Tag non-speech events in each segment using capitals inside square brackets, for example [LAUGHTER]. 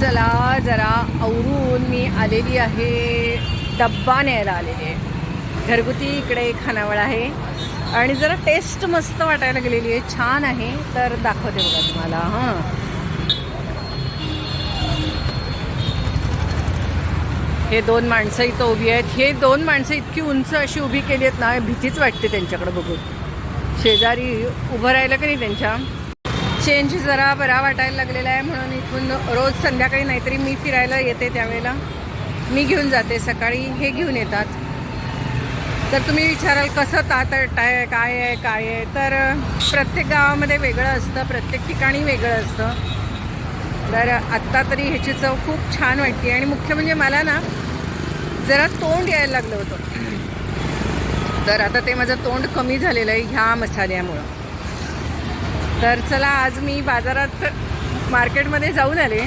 चला जरा आवरून मी आलेली आहे. डब्बा न्यायला आलेली आहे. घरगुती इकडे खानावळ आहे. आणि जरा टेस्ट मस्त वाटायला गेलेली आहे. छान आहे. तर दाखवते बघा तुम्हाला. हां. हे दोन माणसं इथं उभी आहेत. हे दोन माणसं इतकी उंच अशी उभी केली आहेत ना भीतीच वाटते त्यांच्याकडे बघून. शेजारी उभं राहिलं का नाही त्यांच्या? चेंज जरा बरा वाटायला लागलेला आहे म्हणून इथून रोज संध्याकाळी नाहीतरी मी फिरायला येते त्यावेळेला. मी घेऊन जाते सकाळी हे घेऊन येतात. तर तुम्ही विचाराल कसं तात आहे काय आहे काय आहे? तर प्रत्येक गावामध्ये वेगळं असतं प्रत्येक ठिकाणी वेगळं असतं. तर आत्ता तरी ह्याची चव खूप छान वाटते आणि मुख्य म्हणजे मला ना जरा तोंड यायला लागलं होतं. तर आता ते माझं तोंड कमी झालेलं आहे ह्या मसाल्यामुळं. तर चला आज मी बाजारात मार्केटमध्ये जाऊन आले.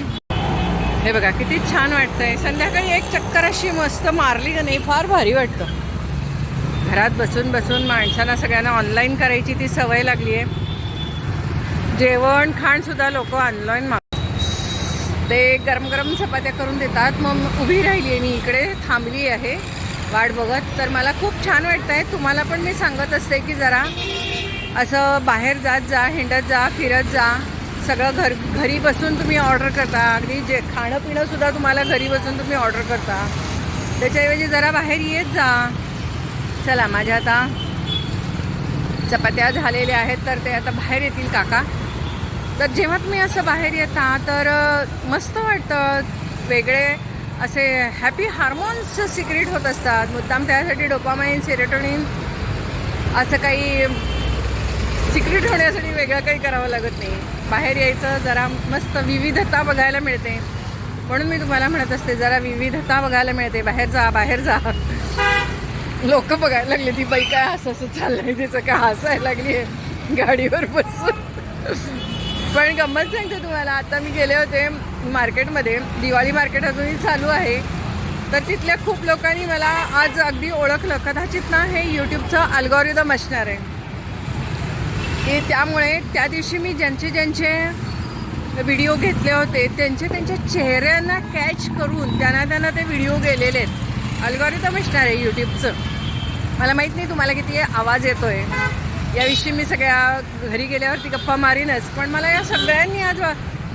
हे बघा किती छान वाटतंय. संध्याकाळी एक चक्कर अशी मस्त मारली का नाही फार भारी वाटतं. घरात बसून बसून माणसाला सगळ्यांना ऑनलाईन करायची ती सवय लागली आहे जेवण खाणसुद्धा लोक ऑनलाईन माग ते गरम गरम चपात्या करून देतात. मग उभी राहिली आहे मी इकडे थांबली आहे. वाट बघत. तर मला खूप छान वाटतं आहे तुम्हाला पण मी सांगत असते की जरा असं बाहेर जात जा हिंडत जा फिरत जा. सगळं घर घरी बसून तुम्ही ऑर्डर करता. अगदी जे खाणं पिणंसुद्धा तुम्हाला घरी बसून तुम्ही ऑर्डर करता. त्याच्याऐवजी जरा बाहेर येत जा. चला माझ्या आता चपात्या झालेल्या आहेत तर ते आता बाहेर येतील काका. तर जेव्हा तुम्ही असं बाहेर येता तर मस्त वाटतं. वेगळे असे हॅपी हार्मोन्स सिक्रेट होत असतात. मुद्दाम त्यासाठी डोपामाइन सेरेटोनिन असं काही सिक्रेट होण्यासाठी वेगळं काही करावं लागत नाही. बाहेर यायचं जरा मस्त विविधता बघायला मिळते. म्हणून मी तुम्हाला म्हणत असते जरा विविधता बघायला मिळते. बाहेर जा बाहेर जा. लोक बघायला लागले ती बाई काय असं असं चाललंय तिचं काय हसायला लागली आहे गाडीवर बसून. पण गंमत सांगते तुम्हाला आता मी गेले होते मार्केटमध्ये. दिवाळी मार्केट अजूनही चालू आहे. तर तिथल्या खूप लोकांनी मला आज अगदी ओळखलं. कदाचित ना हे यूट्यूबचं अल्गोरिदम असणार आहे. की त्यामुळे त्या दिवशी मी ज्यांचे ज्यांचे व्हिडिओ घेतले होते त्यांचे त्यांच्या चेहऱ्यांना कॅच करून त्यांना त्यांना ते व्हिडिओ गेलेले आहेत. अल्गोरिदम असणार आहे यूट्यूबचं मला माहीत नाही तुम्हाला किती आवाज येतो आहे याविषयी मी सगळ्या घरी गेल्यावरती गप्पा मारीनच पण मला या सगळ्यांनी आज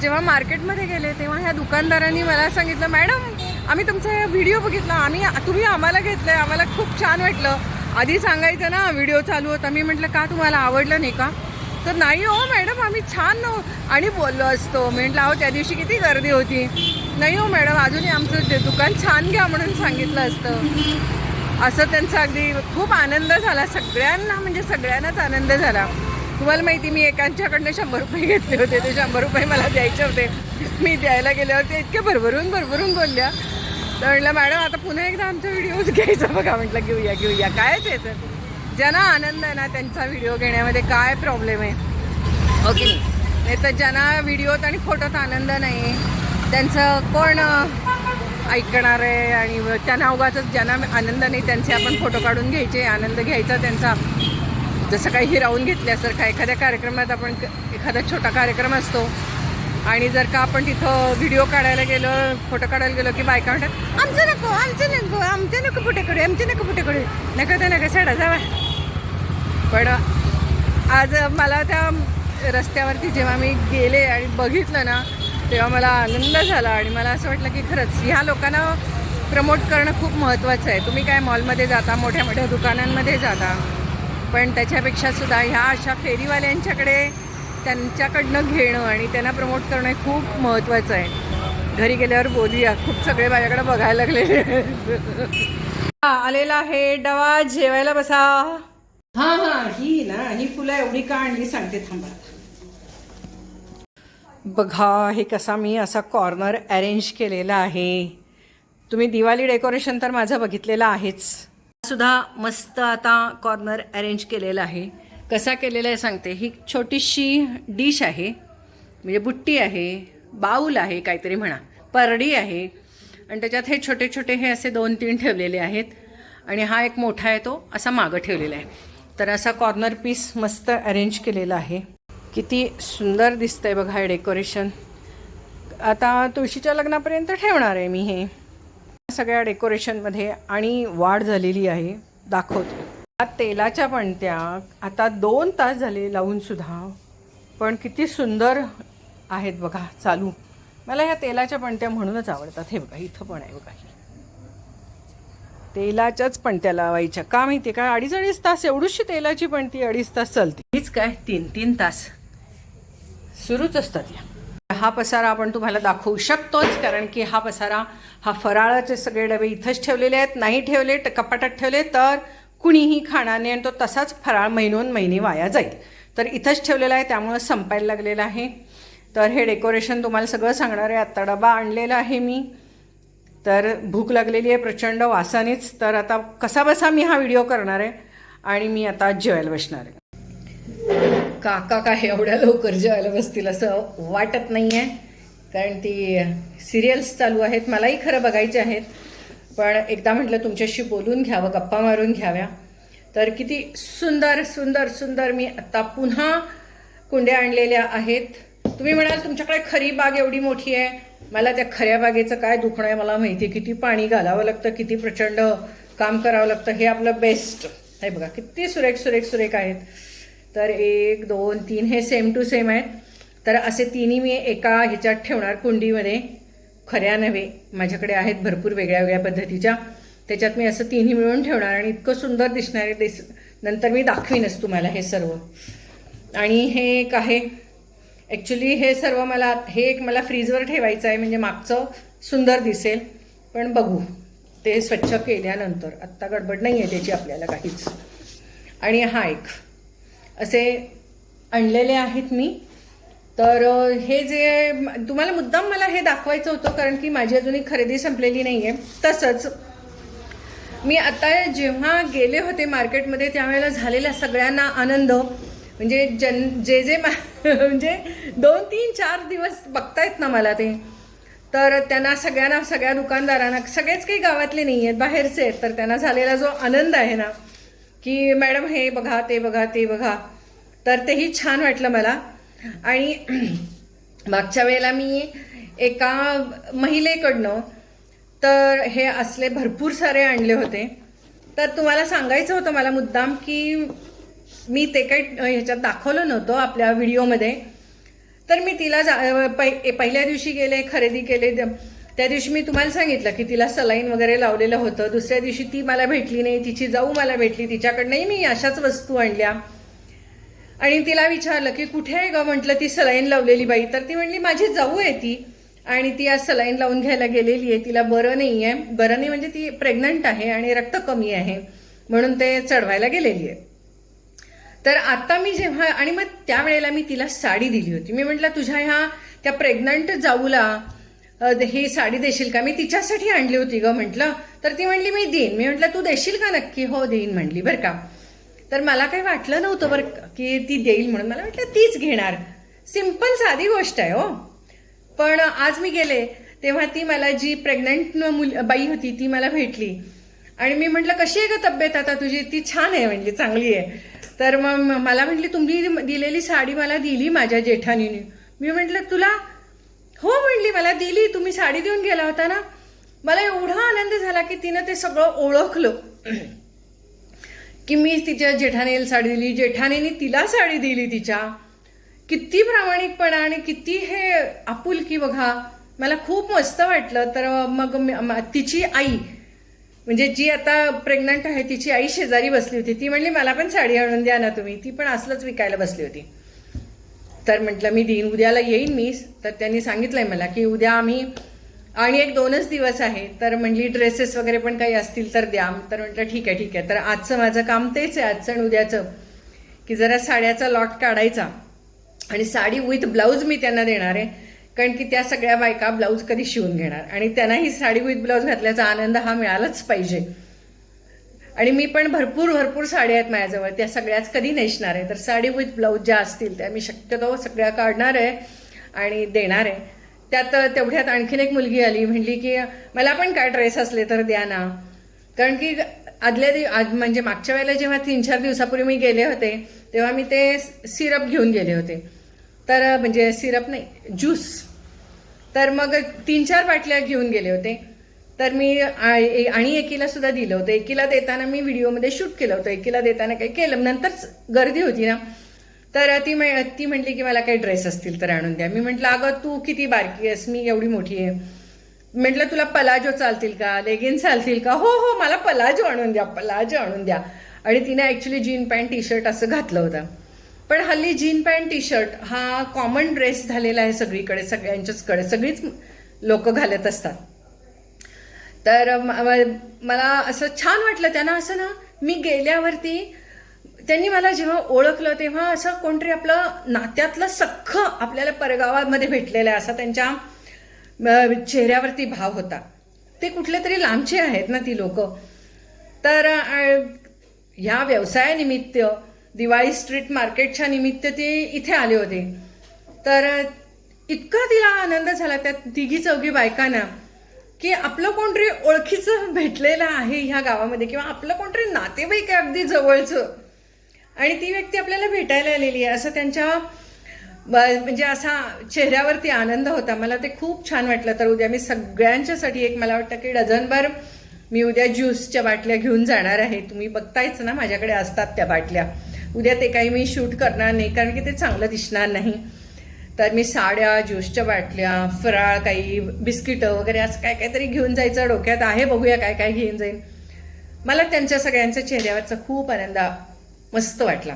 जेव्हा मार्केटमध्ये गेले तेव्हा ह्या दुकानदारांनी मला सांगितलं मॅडम आम्ही तुमचा व्हिडिओ बघितला आम्ही तुम्ही आम्हाला घेतलं आहे आम्हाला खूप छान वाटलं. आधी सांगायचं ना व्हिडिओ चालू होता. मी म्हटलं का तुम्हाला आवडलं नाही का? तर नाही हो मॅडम आम्ही छान आणि बोललो असतो. म्हटलं अहो त्या दिवशी किती गर्दी होती. नाही हो मॅडम अजूनही आमचं ते दुकान छान घ्या म्हणून सांगितलं असतं. असं त्यांचा अगदी खूप आनंद झाला. सगळ्यांना म्हणजे सगळ्यांनाच आनंद झाला. तुम्हाला माहिती मी एकांच्याकडनं शंभर रुपये घेतले होते. ते शंभर रुपये मला द्यायचे होते. मी द्यायला गेल्यावर ते इतके भरभरून भरभरून बोलल्या. तर म्हटलं मॅडम आता पुन्हा एकदा आमचा व्हिडिओज घ्यायचा. बघा म्हटलं घेऊया घेऊया. कायच तर ज्यांना आनंद आहे ना त्यांचा व्हिडिओ घेण्यामध्ये काय प्रॉब्लेम आहे? ओके. नाही तर ज्यांना व्हिडिओत आणि फोटोत आनंद नाही त्यांचं कोण ऐकणार आहे? आणि त्यांना उगाच ज्यांना आनंद नाही त्यांचे आपण फोटो काढून घ्यायचे आनंद घ्यायचा त्यांचा. जसं काही हिरावून घेतल्यासारखा एखाद्या कार्यक्रमात आपण एखादा छोटा कार्यक्रम असतो आणि जर का आपण तिथं व्हिडिओ काढायला गेलो फोटो काढायला गेलो की बायका म्हणतात आमचं नको आमचं नको आमचं नको फोटो काढू आमचे नको फोटो काढू. नका ते नका सडा जावा. पण आज मला त्या रस्त्यावरती जेव्हा मी गेले आणि बघितलं ना तेव्हा मला आनंद झाला आणि मला असं वाटलं की खरंच ह्या लोकांना प्रमोट करणं खूप महत्त्वाचं आहे. तुम्ही काय मॉलमध्ये जाता मोठ्या मोठ्या दुकानांमध्ये जाता पण त्याच्यापेक्षा सुद्धा ह्या अशा फेरीवाल्यांच्याकडे त्यांच्याकडनं घेणं आणि त्यांना प्रमोट करणं हे खूप महत्त्वाचं आहे. घरी गेल्यावर बोलूया. खूप सगळे माझ्याकडे बघायला लागलेले हा, आलेला आहे डवा. जेवायला बसा. हा हा ही ना ही फुलं एवढी का आणली सांगते थांबा. बघा हे कसा मी असा कॉर्नर अरेंज केलेला आहे. तुम्ही दिवाळी डेकोरेशन तर माझं बघितलेलं आहेच. सुद्धा मस्त आता कॉर्नर अरेंज केलेला आहे. कसा केलेला आहे सांगते. ही छोटीशी डिश आहे. म्हणजे बुट्टी आहे बाऊल आहे काहीतरी म्हणा परडी आहे. आणि त्याच्यात हे छोटे छोटे हे असे दोन तीन ठेवलेले आहेत. आणि हा एक मोठा आहे तो असा मागं ठेवलेला आहे. तर असा कॉर्नर पीस मस्त अरेंज केलेला आहे. किती सुंदर दिसतंय बघा हे डेकोरेशन आता तुळशीच्या लग्नापर्यंत ठेवणार आहे मी हे. सगळ्या डेकोरेशनमध्ये आणि वाढ झालेली आहे. दाखवतो. तेलाच्या पणत्या आता दोन तास झाले लावून सुद्धा पण किती सुंदर आहेत बघा चालू. मला ह्या तेलाच्या पणत्या म्हणूनच आवडतात. हे बघा इथं पण आहे बघा तेलाच्याच पणत्या लावायच्या. का माहिती का? अडीच अडीच तास एवढीशी तेलाची पणती अडीच तास चालते. हीच काय? तीन तीन तास. सुरूच असतात या. हा पसारा आपण तुम्हाला दाखवू शकतोच कारण की हा पसारा हा फराळाचे सगळे डबे इथंच ठेवलेले आहेत. नाही ठेवले कपाटात ठेवले तर कुणीही खाणार नाही आणि तो तसाच फराळ महिनोन महिने वाया जाईल. तर इथंच ठेवलेला आहे त्यामुळं संपायला लागलेलं आहे. तर हे डेकोरेशन तुम्हाला सगळं सांगणार आहे. आत्ता डबा आणलेला आहे मी. तर भूक लागलेली आहे प्रचंड वासानेच. तर आता कसा बसा मी हा व्हिडिओ करणार आहे आणि मी आता जेवायला बसणार आहे. काका काय एवढ्या लवकर जेवायला बसतील असं वाटत नाही आहे कारण ती सिरियल्स चालू आहेत मलाही खरं बघायचे आहेत. पण एकदा म्हटलं तुमच्याशी बोलून घ्यावं गप्पा मारून घ्याव्या. तर किती सुंदर सुंदर सुंदर मी आता पुन्हा कुंड्या आणलेल्या आहेत. तुम्ही म्हणाल तुमच्याकडे खरी बाग एवढी मोठी आहे. मला त्या खऱ्या बागेचं काय दुखणं आहे मला माहिती आहे. किती पाणी घालावं लागतं किती प्रचंड काम करावं लागतं. हे आपलं बेस्ट हे बघा किती सुरेख सुरेख सुरेख आहेत. तर एक दोन तीन हे सेम टू सेम आहेत. तर असे तिन्ही मी एका ह्याच्यात ठेवणार कुंडीमध्ये. खऱ्या नव्हे माझ्याकडे आहेत भरपूर वेगळ्या वेगळ्या पद्धतीच्या. त्याच्यात मी असं तिन्ही मिळून ठेवणार आणि इतकं सुंदर दिसणार आहे दिस नंतर मी दाखवीनच तुम्हाला हे सर्व. आणि हे एक आहे ॲक्च्युली हे सर्व मला हे एक मला फ्रीजवर ठेवायचं आहे म्हणजे मागचं सुंदर दिसेल. पण बघू ते स्वच्छ केल्यानंतर आत्ता गडबड नाही आहे त्याची आपल्याला काहीच. आणि हा एक असे आणलेले आहेत मी. तर हे जे तुम्हाला मुद्दाम मला हे दाखवायचं होतं कारण की माझी अजूनही खरेदी संपलेली नाही आहे तसंच मी आता जेव्हा गेले होते मार्केटमध्ये त्यावेळेला झालेला सगळ्यांना आनंद म्हणजे जन जे जे मा- [LAUGHS] म्हणजे दोन तीन चार दिवस बघतायत ना मला ते. तर त्यांना सगळ्यांना सगळ्या दुकानदारांना सगळेच काही गावातले नाही आहेत बाहेरचे आहेत तर त्यांना झालेला जो आनंद आहे ना की मॅडम हे बघा ते बघा ते बघा. तर तेही छान वाटलं मला. आणि [CLEARS THROAT] मागच्या वेळेला मी एका महिलेकडनं तर हे असले भरपूर सारे आणले होते. तर तुम्हाला सांगायचं होतं मला मुद्दाम की मी ते काही ह्याच्यात दाखवलं नव्हतं आपल्या व्हिडिओमध्ये. तर मी तिला जा पहिल्या दिवशी गेले खरेदी केले. त्या दिवशी मी तुम्हाला सांगितलं की तिला सलाईन वगैरे लावलेलं होतं. दुसऱ्या दिवशी ती मला भेटली नाही. तिची जाऊ मला भेटली. तिच्याकडनंही मी अशाच वस्तू आणल्या. आणि तिला विचारलं की कुठे आहे ग? म्हटलं ती सलाईन लावलेली बाई. तर ती म्हणली माझी जाऊ आहे ती. आणि ती आज सलाईन लावून घ्यायला गेलेली आहे. तिला बरं नाही आहे. बरं नाही म्हणजे ती प्रेग्नंट आहे आणि रक्त कमी आहे. म्हणून ते चढवायला गेलेली आहे. तर आता मी जेव्हा आणि मग त्यावेळेला मी तिला साडी दिली होती. मी म्हटलं तुझ्या ह्या त्या प्रेग्नंट जाऊला ही साडी देशील का? मी तिच्यासाठी आणली होती ग म्हटलं. तर ती म्हणली मी देईन. मी म्हटलं तू देशील का नक्की? हो देईन म्हणली बरं का. तर मला काही वाटलं नव्हतं बरं की ती देईल म्हणून. मला वाटलं तीच घेणार. सिंपल साधी गोष्ट आहे हो. पण आज मी गेले तेव्हा ती मला जी प्रेग्नंट मुल बाई होती ती मला भेटली. आणि मी म्हटलं कशी आहे का तब्येत आता तुझी? ती छान आहे म्हणजे चांगली आहे. तर मग मला म्हटली तुम्ही दिलेली साडी मला दिली माझ्या जेठानीने. मी म्हटलं तुला? हो म्हणली मला दिली. तुम्ही साडी देऊन गेला होता ना. मला एवढा आनंद झाला की तिनं ते सगळं ओळखलं. की मीच तिच्या जेठानेला साडी दिली जेठानेनी तिला साडी दिली तिच्या. किती प्रामाणिकपणा आणि किती हे आपुलकी बघा. मला खूप मस्त वाटलं. तर मग मी- तिची आई म्हणजे जी आता प्रेग्नंट आहे तिची आई शेजारी बसली होती. ती म्हणली मला पण साडी आणून द्या ना तुम्ही. ती पण असलंच विकायला बसली होती. तर म्हटलं मी देईन उद्याला येईन मी तर त्यांनी सांगितलंय मला की उद्या आम्ही आणि एक दोनच दिवस आहे तर म्हणली ड्रेसेस वगैरे पण काही असतील तर द्या. तर म्हटलं ठीक आहे ठीक आहे. तर आजचं माझं काम तेच आहे आजचं आणि उद्याचं. की जरा साड्याचा लॉट काढायचा. आणि साडी विथ ब्लाऊज मी त्यांना देणार आहे. कारण की त्या सगळ्या बायका ब्लाऊज कधी शिवून घेणार? आणि त्यांनाही साडी विथ ब्लाऊज घातल्याचा आनंद हा मिळालाच पाहिजे. आणि मी पण भरपूर भरपूर साड्या आहेत माझ्याजवळ. त्या सगळ्याच कधी नेसणार आहे? तर साडी विथ ब्लाऊज ज्या असतील त्या मी शक्यतो सगळ्या काढणार आहे आणि देणार आहे. त्यात तेवढ्यात आणखीन एक मुलगी आली. म्हणली की मला पण काय ड्रेस असले तर द्या ना. कारण की आदल्या दिव आज म्हणजे मागच्या वेळेला जेव्हा तीन चार दिवसापूर्वी मी गेले होते तेव्हा मी ते सिरप घेऊन गेले होते. तर म्हणजे सिरप नाही ज्यूस. तर मग तीन चार बाटल्या घेऊन गेले होते. तर मी आणि एकीला सुद्धा दिलं होतं. एकीला देताना मी व्हिडिओमध्ये शूट केलं होतं. एकीला देताना काही केलं. नंतर गर्दी होती ना. तर ती म्हण- ती म्हटली की मला काही ड्रेस असतील तर आणून द्या. मी म्हटलं अगं तू किती बारकी आहेस? मी एवढी मोठी आहे. म्हटलं तुला पलाजो चालतील का? लेगिन चालतील का? हो हो मला पलाजो आणून द्या पलाजो आणून द्या. आणि तिने actually jean pant T shirt असं घातलं होतं. पण हल्ली जीन पॅन्ट टी शर्ट हा कॉमन ड्रेस झालेला आहे सगळीकडे सगळ्यांच्याचकडे. सगळीच लोक घालत असतात. तर मला असं छान वाटलं त्यांना असं ना मी गेल्यावरती त्यांनी मला जेव्हा ओळखलं तेव्हा असं कोणतरी आपलं नात्यातलं सख्ख आपल्याला परगावामध्ये भेटलेलं आहे असा त्यांच्या चेहऱ्यावरती भाव होता. ते कुठले तरी लांबचे आहेत ना ती लोक. तर ह्या व्यवसायानिमित्त दिवाळी स्ट्रीट मार्केटच्या निमित्त ते इथे आले होते. तर इतका तिला आनंद झाला त्या तिघी चौघी बायकांना की आपलं कोणतरी ओळखीचं भेटलेलं आहे ह्या गावामध्ये किंवा आपलं कोणतरी नातेवाईक आहे अगदी जवळचं. आणि ती व्यक्ती आपल्याला भेटायला आलेली आहे. असं त्यांच्या म्हणजे असा चेहऱ्यावरती आनंद होता. मला ते खूप छान वाटलं. तर उद्या मी सगळ्यांच्यासाठी एक मला वाटतं की डझनभर मी उद्या ज्यूसच्या बाटल्या घेऊन जाणार आहे. तुम्ही बघतायच ना माझ्याकडे असतात त्या बाटल्या. उद्या ते काही मी शूट करणार नाही कारण की ते चांगलं दिसणार नाही. तर मी साड्या ज्यूसच्या बाटल्या फराळ काही बिस्किटं वगैरे असं काय काहीतरी घेऊन जायचं. डोक्यात आहे बघूया काय काय घेऊन जाईन. मला त्यांच्या सगळ्यांच्या चेहऱ्यावरचा खूप आनंद मस्त वाटला.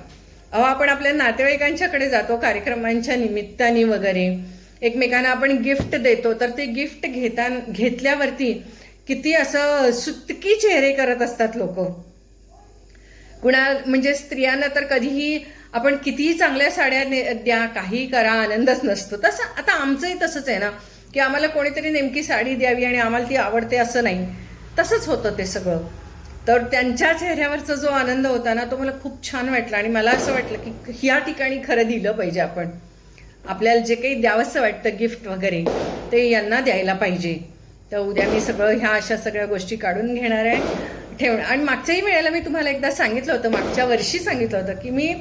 अहो आपण आपल्या नातेवाईकांच्याकडे जातो कार्यक्रमांच्या निमित्ताने वगैरे. एकमेकांना आपण गिफ्ट देतो तर ते गिफ्ट घेता घेतल्यावरती किती असं सुतकी चेहरे करत असतात लोक. कुणा म्हणजे स्त्रियांना तर कधीही आपण कितीही चांगल्या साड्या ने- द्या काही करा आनंदच नसतो. तसं आता आमचंही तसंच आहे ना की आम्हाला कोणीतरी नेमकी साडी द्यावी आणि आम्हाला ती आवडते असं नाही. तसंच होतं ते सगळं. तर त्यांच्या चेहऱ्यावरचा जो आनंद होता ना तो मला खूप छान वाटला. आणि मला असं वाटलं की ह्या ठिकाणी खरं दिलं पाहिजे आपण. आपल्याला जे काही द्यावंसं वाटतं गिफ्ट वगैरे ते यांना द्यायला पाहिजे. तर उद्या मी सगळं ह्या अशा सगळ्या गोष्टी काढून घेणार आहे. ठेवणार आणि मागच्याही वेळेला मी तुम्हाला एकदा सांगितलं होतं मागच्या वर्षी सांगितलं होतं की मी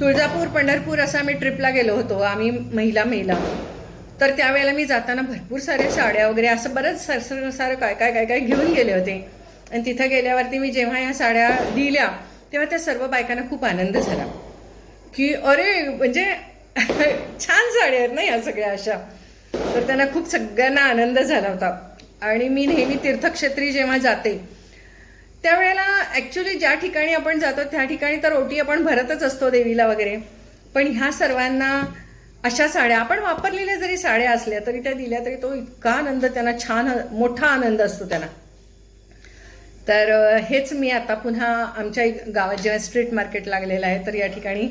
तुळजापूर पंढरपूर असं आम्ही ट्रिपला गेलो होतो आम्ही महिला महिला तर त्यावेळेला मी जाताना भरपूर साऱ्या साड्या वगैरे असं बरंच सर सर सारं काय काय काय काय घेऊन गेले होते. आणि तिथं गेल्यावरती मी जेव्हा या साड्या दिल्या तेव्हा त्या सर्व बायकांना खूप आनंद झाला. की अरे म्हणजे [LAUGHS] छान साड्या आहेत ना या सगळ्या अशा. तर त्यांना खूप सगळ्यांना आनंद झाला होता. आणि मी नेहमी तीर्थक्षेत्री जेव्हा जाते त्यावेळेला ॲक्च्युली ज्या ठिकाणी आपण जातो त्या ठिकाणी तर ओटी आपण भरतच असतो देवीला वगैरे. पण ह्या सर्वांना अशा साड्या आपण वापरलेल्या जरी साड्या असल्या तरी त्या दिल्या तरी तो इतका आनंद त्यांना छान मोठा आनंद असतो त्यांना. तर हेच मी आता पुन्हा आमच्या एक गावात जेव्हा स्ट्रीट मार्केट लागलेलं आहे तर या ठिकाणी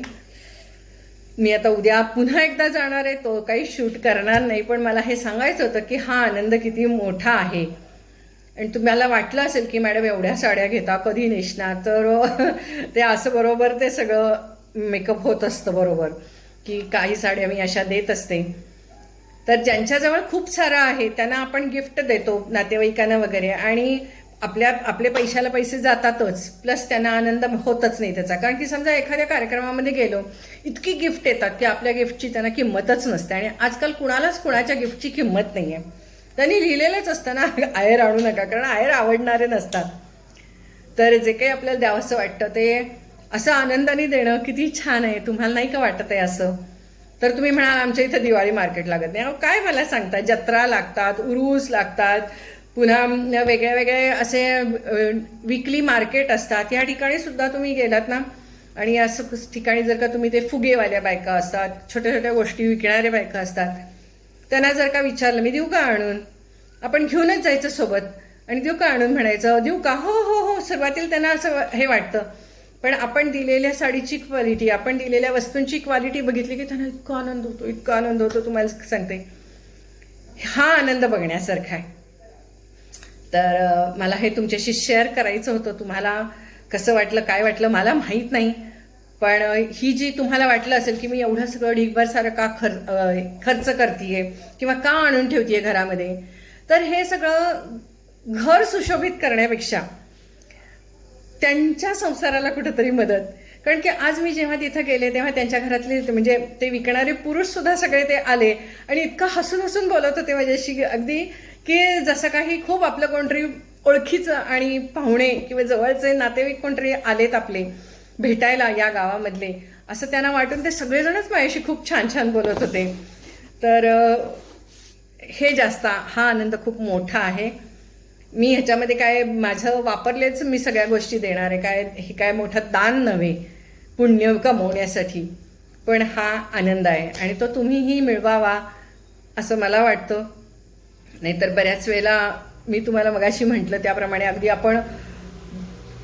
मी आता उद्या पुन्हा एकदा जाणार आहे. तो काही शूट करणार नाही पण मला हे सांगायचं होतं की हा आनंद किती मोठा आहे. आणि तुम्हाला वाटलं असेल की मॅडम एवढ्या साड्या घेता कधी नेसणार? तर [LAUGHS] ते असं बरोबर ते सगळं मेकअप होत असतं बरोबर की काही साड्या मी अशा देत असते. तर ज्यांच्याजवळ खूप सारं आहे त्यांना आपण गिफ्ट देतो नातेवाईकांना वगैरे. आणि आपल्या आपले पैशाला पैसे जातातच प्लस त्यांना आनंद होतच नाही त्याचा. कारण की समजा एखाद्या कार्यक्रमामध्ये गेलो इतकी गिफ्ट येतात की आपल्या गिफ्टची त्यांना किंमतच नसते. आणि आजकाल कुणालाच कुणाच्या गिफ्टची किंमत नाही आहे त्यांनी लिहिलेलंच असतं ना [LAUGHS] आयर आणू नका कारण आयर आवडणारे नसतात. तर जे काही आपल्याला द्यावंसं वाटतं ते असं आनंदाने देणं किती छान आहे. तुम्हाला नाही का वाटत आहे असं? तर तुम्ही म्हणाल आमच्या इथं दिवाळी मार्केट लागत नाही. अहो, काय मला सांगतात जत्रा लागतात उरूस लागतात पुन्हा वेगळे वेगळे असे विकली मार्केट असतात. या ठिकाणी सुद्धा तुम्ही गेलात ना आणि असं ठिकाणी जर का तुम्ही ते फुगेवाल्या बायका असतात छोट्या छोट्या गोष्टी विकणाऱ्या बायका असतात त्यांना जर का विचारलं मी देऊ का आणून? आपण घेऊनच जायचं सोबत. आणि देऊ का आणून म्हणायचं देऊ का? हो हो हो सुरुवातीला त्यांना असं हे वाटतं. पण आपण दिलेल्या साडीची क्वालिटी आपण दिलेल्या वस्तूंची क्वालिटी बघितली की त्यांना इतका आनंद होतो इतका आनंद होतो तुम्हाला सांगते. हा आनंद बघण्यासारखा आहे. तर मला हे तुमच्याशी शेअर करायचं होतं. तुम्हाला कसं वाटलं काय वाटलं मला माहीत नाही. पण ही जी तुम्हाला वाटलं असेल की मी एवढं सगळं ढिगभर सारं का खर खर्च करते किंवा का आणून ठेवतीये घरामध्ये तर हे सगळं घर सुशोभित करण्यापेक्षा त्यांच्या संसाराला कुठंतरी मदत. कारण की आज मी जेव्हा तिथं गेले तेव्हा त्यांच्या घरातले म्हणजे ते विकणारे पुरुष सुद्धा सगळे ते आले आणि इतकं हसून हसून बोलत होते माझ्याशी. अगदी की जसं काही खूप आपलं कोणतरी ओळखीचं आणि पाहुणे किंवा जवळचे नातेवाईक कोणतरी आलेत आपले भेटायला या गावामधले असं त्यांना वाटून ते सगळेजणच माझ्याशी खूप छान छान बोलत होते. तर हे जास्त हा आनंद खूप मोठा आहे. मी ह्याच्यामध्ये काय माझं वापरलेच मी सगळ्या गोष्टी देणार आहे. काय हे काय मोठं दान नव्हे पुण्य कमवण्यासाठी. पण हा आनंद आहे आणि तो तुम्हीही मिळवावा असं मला वाटतं. नाहीतर बऱ्याच वेळेला मी तुम्हाला मगाशी म्हटलं त्याप्रमाणे अगदी आपण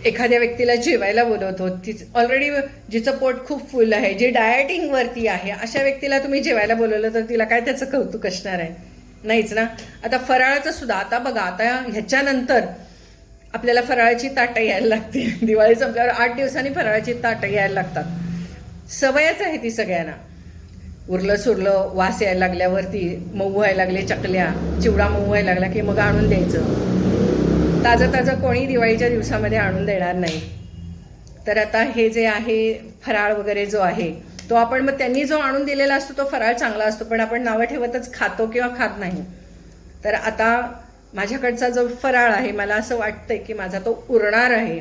एखाद्या व्यक्तीला जेवायला बोलवतो तीच ऑलरेडी जिचं पोट खूप फुल आहे जे डायटिंगवरती आहे अशा व्यक्तीला तुम्ही जेवायला बोलवलं तर तिला काय त्याचं कौतुक असणार आहे? नाहीच ना? आता फराळाचं सुद्धा आता बघा आता ह्याच्यानंतर आपल्याला फराळाची ताटं यायला लागते [LAUGHS] दिवाळी संपल्यावर आठ दिवसांनी फराळाची ताटं यायला लागतात. सवयच आहे ती सगळ्यांना. उरलं सुरलं वास यायला लागल्यावरती मऊ व्हायला लागले चकल्या चिवडा मऊ व्हायला लागला की मग आणून द्यायचं. ताजं ताजं कोणी दिवाळीच्या दिवसामध्ये आणून देणार नाही. तर आता हे जे आहे फराळ वगैरे जो आहे तो आपण मग त्यांनी जो आणून दिलेला असतो तो फराळ चांगला असतो पण आपण नावं ठेवतच खातो किंवा खात नाही. तर आता माझ्याकडचा जो फराळ आहे मला असं वाटतंय की माझा तो उरणार आहे.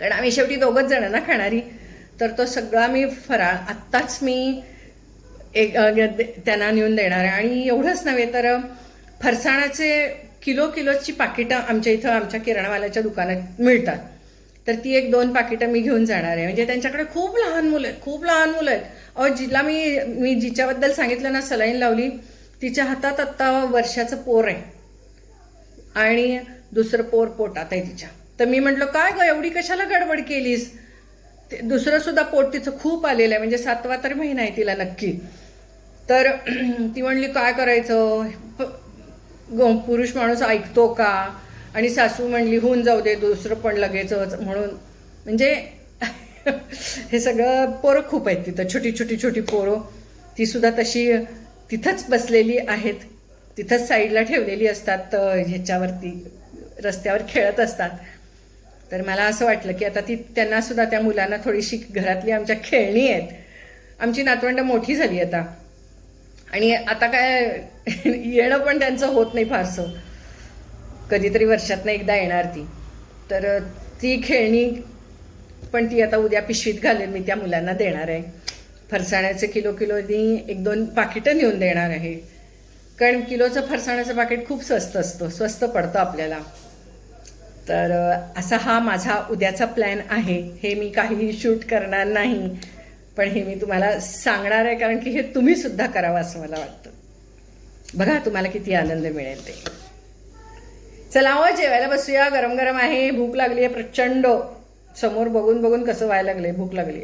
कारण आम्ही शेवटी दोघंच जण ना खाणारी तर तो सगळा मी फराळ आत्ताच मी एक त्यांना नेऊन देणार आहे. आणि एवढंच नव्हे तर फरसाणाचे किलो किलोची पाकिटं आमच्या इथं आमच्या किराणावाल्याच्या दुकानात मिळतात. तर ती एक दोन पाकिटं मी घेऊन जाणार आहे. म्हणजे त्यांच्याकडे खूप लहान मुलं आहेत खूप लहान मुलं आहेत. अहो जिला मी मी जिच्याबद्दल सांगितलं ना सलाईन लावली तिच्या हातात आत्ता वर्षाचं पोर आहे. आणि दुसरं पोर पोटात आहे तिच्या. तर मी म्हटलं काय गं एवढी कशाला गडबड केलीस? ते दुसरं सुद्धा पोट तिचं खूप आलेलं आहे म्हणजे सातवा तरी महिना आहे तिला नक्की. तर [CLEARS THROAT] ती म्हणली काय करायचं? ग- पुरुष माणूस ऐकतो का? आणि सासू म्हणली होऊन जाऊ दे दुसरं पण लगेचच. म्हणून म्हणजे [LAUGHS] हे सगळं पोरं खूप आहेत तिथं छोटी छोटी छोटी पोरं. ती सुद्धा तशी तिथंच बसलेली आहेत तिथंच साईडला ठेवलेली असतात ह्याच्यावरती रस्त्यावर खेळत असतात. तर मला असं वाटलं की आता ती त्यांना सुद्धा त्या मुलांना थोडीशी घरातली आमच्या खेळणी आहेत. आमची नातवंड मोठी झाली आता. आणि आता काय [LAUGHS] येणं पण त्यांचं होत नाही फारसं. कधीतरी वर्षातनं एकदा येणार ती. तर ती खेळणी पण ती आता उद्या पिशवीत घालेल मी त्या मुलांना देणार आहे. फरसाण्याचे किलो किलोनी एक दोन पाकिटं नेऊन देणार आहे. कारण किलोचं फरसाण्याचं पाकिट खूप स्वस्त असतं स्वस्त पडतं आपल्याला. तर असा हा माझा उद्याचा प्लॅन आहे. हे मी काही शूट करणार नाही. पण हे मी तुम्हाला सांगणार आहे कारण की हे तुम्ही सुद्धा करावं असं मला वाटतं. बघा तुम्हाला किती आनंद मिळेल ते. चला हो जेवायला बसूया. गरम गरम आहे. भूक लागली आहे प्रचंड. समोर बघून बघून कसं व्हायला लागले भूक लागली